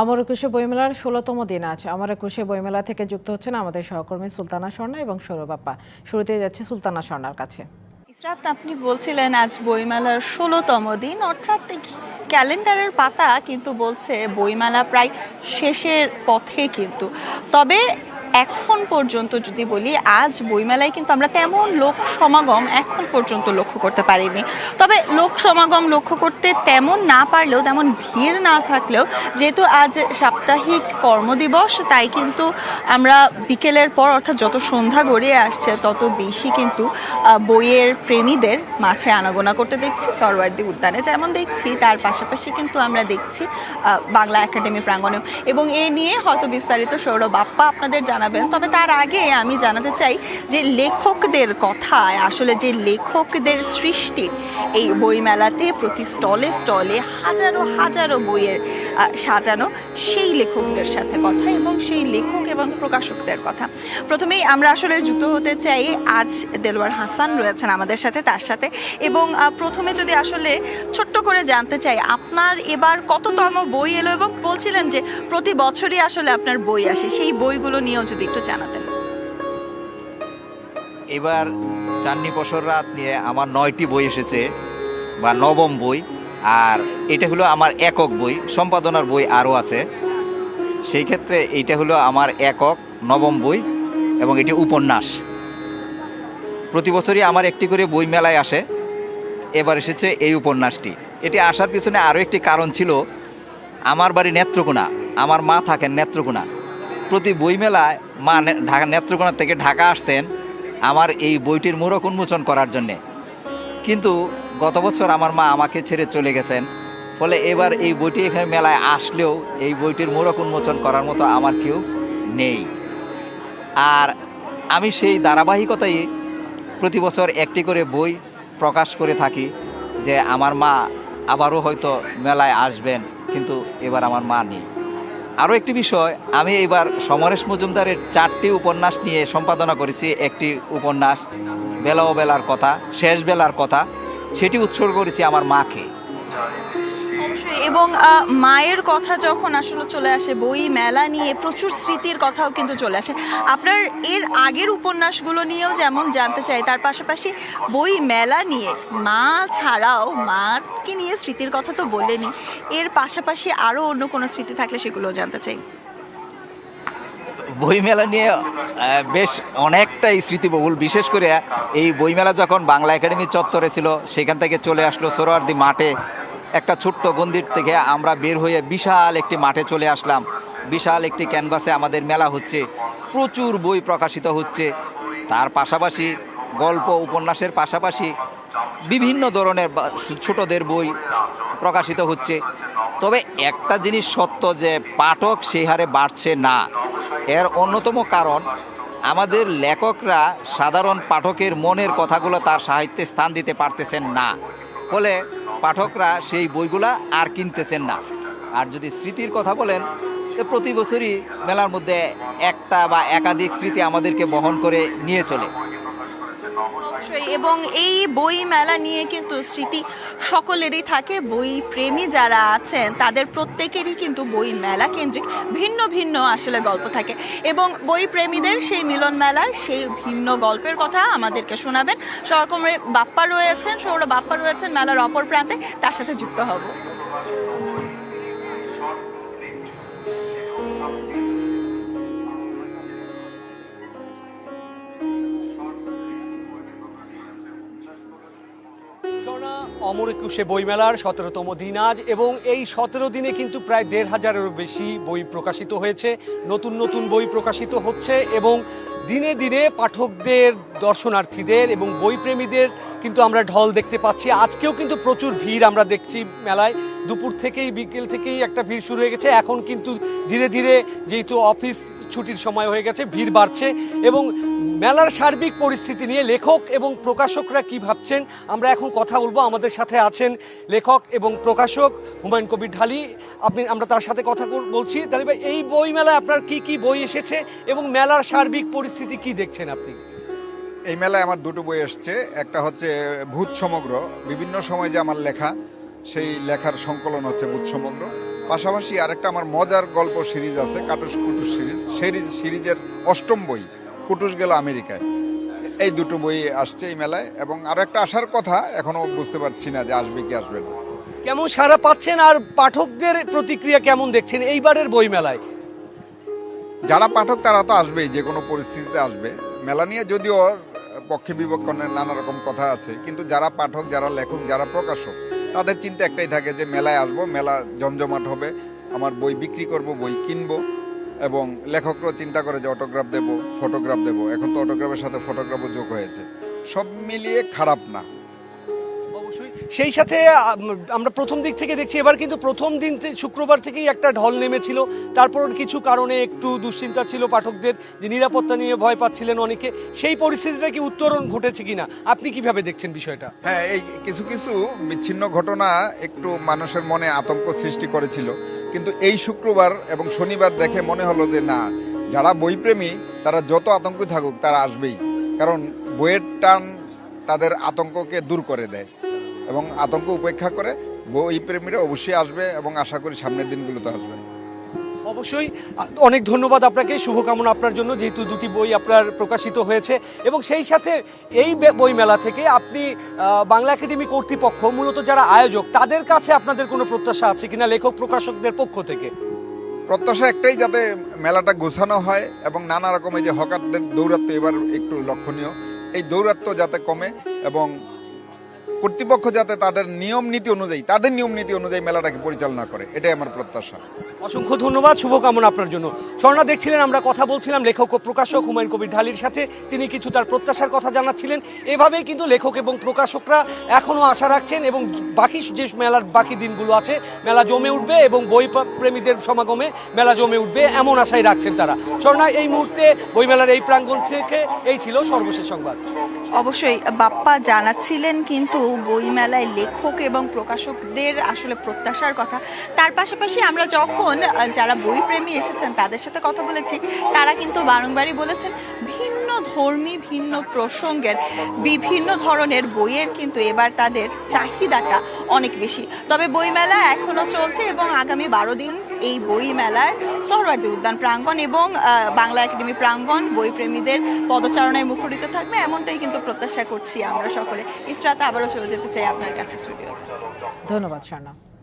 অমর একুশে বইমেলার ষোলোতম দিন আছে অমর একুশে বইমেলা থেকে যুক্ত হচ্ছেন আমাদের সহকর্মী সুলতানা স্বর্ণা এবং সৌরবাপ্পা শুরুতে যাচ্ছে সুলতানা স্বর্ণার কাছে। ইসরাত, আপনি বলছিলেন আজ বইমেলার ষোলোতম দিন। অর্থাৎ ক্যালেন্ডারের পাতা কিন্তু বলছে বইমেলা প্রায় শেষের পথে কিন্তু। তবে এখন পর্যন্ত যদি বলি, আজ বইমেলায় কিন্তু আমরা তেমন লোক সমাগম এখন পর্যন্ত লক্ষ্য করতে পারিনি। তবে লোক সমাগম লক্ষ্য করতে তেমন না পারলেও, তেমন ভিড় না থাকলেও, যেহেতু আজ সাপ্তাহিক কর্মদিবস, তাই কিন্তু আমরা বিকেলের পর, অর্থাৎ যত সন্ধ্যা গড়িয়ে আসছে, তত বেশি কিন্তু বইয়ের প্রেমীদের মাঠে আনাগোনা করতে দেখছি, সরওয়ার্দী উদ্যানে যেমন দেখছি, তার পাশাপাশি কিন্তু আমরা দেখছি বাংলা একাডেমি প্রাঙ্গণেও। এবং এ নিয়ে হয়তো বিস্তারিত সৌরভ বাপ্পা আপনাদের জানাবেন। তবে তার আগে আমি জানাতে চাই যে লেখকদের কথায়, আসলে যে লেখকদের সৃষ্টি, এই বইমেলাতে প্রতি স্টলে স্টলে হাজারো হাজারো বইয়ের সাজানো সেই লেখকদের সাথে কথা এবং সেই লেখক এবং প্রকাশকদের কথা। প্রথমেই আমরা আসলে যুক্ত হতে চাই আজ দেলোয়ার হাসান রয়েছেন আমাদের সাথে, তার সাথে। এবং প্রথমে যদি আসলে ছোট্ট করে জানতে চাই, আপনার এবার কততম বই এলো এবং বলছিলেন যে প্রতি বছরই আসলে আপনার বই আসে, সেই বইগুলো নিয়েও যদি একটু জানাতেন। এবার চান্নি পশর রাত নিয়ে আমার নয়টি বই এসেছে, বা নবম বই। আর এটা হলো আমার একক বই, সম্পাদনার বই আরও আছে। সেই ক্ষেত্রে এইটা হলো আমার একক নবম বই এবং এটি উপন্যাস। প্রতি বছরই আমার একটি করে বই মেলায় আসে। এবার এসেছে এই উপন্যাসটি। এটি আসার পিছনে আরও একটি কারণ ছিল, আমার বাড়ি নেত্রকোনা, আমার মা থাকেন নেত্রকোনা। প্রতি বইমেলায় মা ঢাকা নেত্রকোনা থেকে ঢাকা আসতেন আমার এই বইটির মোড়ক উন্মোচন করার জন্যে। কিন্তু গত বছর আমার মা আমাকে ছেড়ে চলে গেছেন। ফলে এবার এই বইটি এখানে মেলায় আসলেও এই বইটির মোড়ক উন্মোচন করার মতো আমার কেউ নেই। আর আমি সেই ধারাবাহিকতায় প্রতি বছর একটি করে বই প্রকাশ করে থাকি যে আমার মা আবারও হয়তো মেলায় আসবেন, কিন্তু এবার আমার মা নেই। আরও একটি বিষয়, আমি এবার সমরেশ মজুমদারের চারটি উপন্যাস নিয়ে সম্পাদনা করেছি। একটি উপন্যাস বেলা ও বেলার কথা, শেষ বেলার কথা, সেটি উৎসর্গ করেছি আমার মাকে। এবং মায়ের কথা যখন আসলে চলে আসে, বই, মেলা নিয়ে প্রচুর স্মৃতির কথাও কিন্তু চলে আসে। আপনার এর আগের উপন্যাসগুলো নিয়েও যেমন জানতে চাই, তার পাশাপাশি বই, মেলা নিয়ে, মা ছাড়াও মাকে নিয়ে স্মৃতির কথা তো বলেনি এর পাশাপাশি আরও অন্য কোনো স্মৃতি থাকলে সেগুলোও জানতে চাই। বইমেলা নিয়ে বেশ অনেকটাই স্মৃতিবহুল। বিশেষ করে এই বইমেলা যখন বাংলা একাডেমি চত্বরে ছিল, সেখান থেকে চলে আসলো সোহরাওয়ার্দী মাঠে। একটা ছোট্ট গন্দির থেকে আমরা বের হয়ে বিশাল একটি মাঠে চলে আসলাম। বিশাল একটি ক্যানভাসে আমাদের মেলা হচ্ছে। প্রচুর বই প্রকাশিত হচ্ছে। তার পাশাপাশি গল্প, উপন্যাসের পাশাপাশি বিভিন্ন ধরনের ছোটদের বই প্রকাশিত হচ্ছে। তবে একটা জিনিস সত্য যে, পাঠক সেই হারে বাড়ছে না। এর অন্যতম কারণ, আমাদের লেখকরা সাধারণ পাঠকের মনের কথাগুলো তার সাহিত্যে স্থান দিতে পারতেছেন না। ফলে পাঠকরা সেই বইগুলা আর কিনতেছেন না। আর যদি স্মৃতির কথা বলেন, তো প্রতি বছরই মেলার মধ্যে একটা বা একাধিক স্মৃতি আমাদেরকে বহন করে নিয়ে চলে। অবশ্যই। এবং এই বই মেলা নিয়ে কিন্তু স্মৃতি সকলেরই থাকে। বই প্রেমী যারা আছেন, তাদের প্রত্যেকেরই কিন্তু বই মেলা কেন্দ্রিক ভিন্ন ভিন্ন আসলে গল্প থাকে। এবং বই প্রেমীদের সেই মিলন মেলার সেই ভিন্ন গল্পের কথা আমাদেরকে শোনাবেন। সরকম বাপ্পা রয়েছেন সৌর বাপ্পা রয়েছেন মেলার অপর প্রান্তে। তার সাথে যুক্ত হব। অমর একুশে বইমেলার সতেরোতম দিন আজ, এবং এই সতেরো দিনে কিন্তু প্রায় দেড় হাজারেরও বেশি বই প্রকাশিত হয়েছে, নতুন নতুন বই প্রকাশিত হচ্ছে, এবং দিনে দিনে পাঠকদের, দর্শনার্থীদের এবং বইপ্রেমীদের কিন্তু আমরা ঢল দেখতে পাচ্ছি। আজকেও কিন্তু প্রচুর ভিড় আমরা দেখছি মেলায়। দুপুর থেকেই, বিকেল থেকেই একটা ভিড় শুরু হয়ে গেছে। এখন কিন্তু ধীরে ধীরে যেহেতু অফিস ছুটির সময় হয়ে গেছে, ভিড় বাড়ছে এবং মেলার সার্বিক পরিস্থিতি নিয়ে লেখক এবং প্রকাশকরা কি ভাবছেন, আমরা এখন কথা বলব। আমাদের সাথে আছেন লেখক এবং প্রকাশক হুমায়ুন কবির ঢালি। আপনি, আমরা তার সাথে কথা বলছি। ঢালি ভাই, এই বই মেলায় আপনার কি কি বই এসেছে এবং মেলার সার্বিক পরিস্থিতি কি দেখছেন আপনি? এই মেলায় আমার দুটো বই এসছে। একটা হচ্ছে ভূত সমগ্র। বিভিন্ন সময় যে আমার লেখা, সেই লেখার সংকলন হচ্ছে ভূত সমগ্র। পাশাপাশি আরেকটা আমার মজার গল্প সিরিজ আছে কাটুস কুটুস সিরিজ। সিরিজ সিরিজের অষ্টম বই কুটুস গেল আমেরিকায়। এই দুটো বই আসছে এই মেলায় এবং আরও একটা আসার কথা এখনও বুঝতে পারছি না যে আসবে কি আসবে না। কেমন সারা পাচ্ছেন আর পাঠকদের প্রতিক্রিয়া কেমন দেখছেন এইবারের বই মেলায়? যারা পাঠক তারা তো আসবেই যে কোনো পরিস্থিতিতে আসবে। মেলা নিয়ে যদিও পক্ষে বিপক্ষণের নানা রকম কথা আছে কিন্তু যারা পাঠক যারা লেখক যারা প্রকাশক তাদের চিন্তা একটাই থাকে যে মেলায় আসব, মেলা জমজমাট হবে, আমার বই বিক্রি করব, বই কিনব, এবং লেখকরাও চিন্তা করে যে অটোগ্রাফ দেব ফটোগ্রাফ দেব। এখন তো অটোগ্রাফের সাথে ফটোগ্রাফও যোগ হয়েছে। সব মিলিয়ে খারাপ না। সেই সাথে আমরা প্রথম দিক থেকে দেখছি, এবার কিন্তু প্রথম দিন শুক্রবার থেকেই একটা ঢল নেমেছিল। তারপর কিছু কারণে একটু দুশ্চিন্তা ছিল পাঠকদের, যে নিরাপত্তা নিয়ে ভয় পাচ্ছিলেন অনেকে। সেই পরিস্থিতিটা কি উত্তরণ ঘটেছে কিনা? আপনি কীভাবে দেখছেন বিষয়টা? হ্যাঁ এই কিছু কিছু বিচ্ছিন্ন ঘটনা একটু মানুষের মনে আতঙ্ক সৃষ্টি করেছিল। কিন্তু এই শুক্রবার এবং শনিবার দেখে মনে হলো যে না, যারা বইপ্রেমী, তারা যত আতঙ্ক থাকুক, তারা আসবেই। কারণ বইয়ের টান তাদের আতঙ্ককে দূর করে দেয়। এবং আতঙ্ক উপেক্ষা করে বই প্রেমীরা অবশ্যই আসবে এবং আশা করি সামনের দিনগুলোতে আসবে। অবশ্যই অনেক ধন্যবাদ আপনাকে শুভকামনা আপনার জন্য যেহেতু দুটি বই আপনার প্রকাশিত হয়েছে। এবং সেই সাথে এই বে- বইমেলা থেকে আপনি বাংলা একাডেমি কর্তৃপক্ষ মূলত যারা আয়োজক তাদের কাছে আপনাদের কোনো প্রত্যাশা আছে কিনা লেখক প্রকাশকদের পক্ষ থেকে? প্রত্যাশা একটাই যাতে মেলাটা গোছানো হয় এবং নানা রকম এই যে হকারদের দৌরাত্ম এবার একটু লক্ষণীয়। এই দৌরাত্ম যাতে কমে এবং কর্তৃপক্ষ যাতে তাদের নিয়ম নীতি অনুযায়ী তাদের নিয়ম নীতি অনুযায়ী মেলাটাকে পরিচালনা করে। এটাই আমার প্রত্যাশা। অসংখ্য ধন্যবাদ শুভকামনা আপনার জন্য। স্বর্ণা দেখছিলেন আমরা কথা বলছিলাম লেখক ও প্রকাশক হুমায়ুন কবির ঢালির সাথে। তিনি কিছু তার প্রত্যাশার কথা জানাচ্ছিলেন। এভাবেই কিন্তু লেখক এবং প্রকাশকরা এখনও আশা রাখছেন এবং বাকি যে মেলার বাকি দিনগুলো আছে মেলা জমে উঠবে এবং বই প্রেমীদের সমাগমে মেলা জমে উঠবে এমন আশাই রাখছেন তারা। স্বর্ণা এই মুহূর্তে বইমেলার এই প্রাঙ্গণ থেকে এই ছিল সর্বশেষ সংবাদ। অবশ্যই বাপ্পা জানাচ্ছিলেন কিন্তু বইমেলায় লেখক এবং প্রকাশকদের আসলে প্রত্যাশার কথা। তার পাশাপাশি আমরা যখন যারা বইপ্রেমী এসেছেন, তাদের সাথে কথা বলেছি, তারা কিন্তু বারংবারই বলেছেন ভিন্ন ধর্মী ভিন্ন প্রসঙ্গের বিভিন্ন ধরনের বইয়ের কিন্তু এবার তাদের চাহিদাটা অনেক বেশি। তবে বইমেলা এখনও চলছে এবং আগামী বারো দিন এই বইমেলার সহরওয়ার্দী উদ্যান প্রাঙ্গণ এবং বাংলা একাডেমি প্রাঙ্গণ বইপ্রেমীদের পদচারণায় মুখরিত থাকবে এমনটাই কিন্তু প্রত্যাশা করছি আমরা সকলে। ইসরাতে, আবারও চলে যেতে চাই আপনার কাছে স্টুডিওতে। ধন্যবাদ স্বর্ণা